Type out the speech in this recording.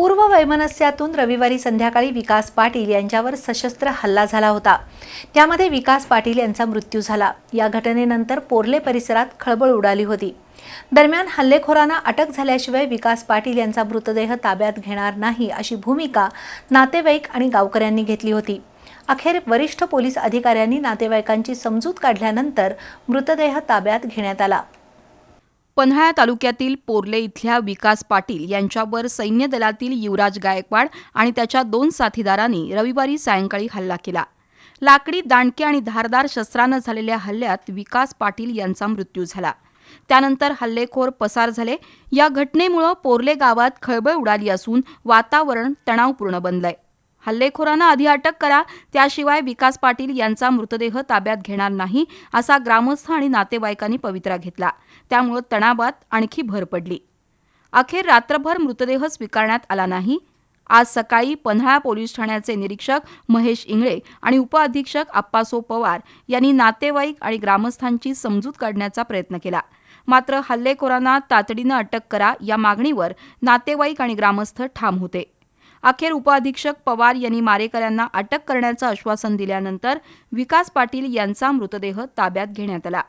पूर्व वैमनस्यातून रविवारी संध्याकाळी विकास पाटील यांच्यावर सशस्त्र हल्ला झाला होता. त्यामध्ये विकास पाटील यांचा मृत्यू झाला. या घटनेनंतर पोर्ले परिसरात खळबळ उडाली होती. दरम्यान हल्लेखोरांना अटक झाल्याशिवाय विकास पाटील यांचा मृतदेह ताब्यात घेणार नाही अशी भूमिका नातेवाईक आणि गावकऱ्यांनी घेतली होती. अखेर वरिष्ठ पोलीस अधिकाऱ्यांनी नातेवाईकांची समजूत काढल्यानंतर मृतदेह ताब्यात घेण्यात आला. पन्हाळा तालुक्यातील पोर्ले इथल्या विकास पाटील यांच्यावर सैन्य दलातील युवराज गायकवाड आणि त्याच्या दोन साथीदारांनी रविवारी सायंकाळी हल्ला केला. लाकडी दांडके आणि धारदार शस्त्रानं झालेल्या हल्ल्यात विकास पाटील यांचा मृत्यू झाला. त्यानंतर हल्लेखोर पसार झाले. या घटनेमुळं पोर्ले गावात खळबळ उडाली असून वातावरण तणावपूर्ण बनलंय. हल्लेखोरांना आधी अटक करा त्याशिवाय विकास पाटील यांचा मृतदेह ताब्यात घेणार नाही असा ग्रामस्थ आणि नातेवाईकांनी पवित्रा घेतला. त्यामुळे तणावात आणखी भर पडली. अखेर रात्रभर मृतदेह स्वीकारण्यात आला नाही. आज सकाळी पन्हाळा पोलीस ठाण्याचे निरीक्षक महेश इंगळे आणि उपअधीक्षक आप्पासो पवार यांनी नातेवाईक आणि ग्रामस्थांची समजूत काढण्याचा प्रयत्न केला. मात्र हल्लेखोरांना तातडीनं अटक करा या मागणीवर नातेवाईक आणि ग्रामस्थ ठाम होते. अखेर उपअधीक्षक पवार यांनी मारेकऱ्यांना अटक करण्याचं आश्वासन दिल्यानंतर विकास पाटील यांचा मृतदेह ताब्यात घेण्यात आला.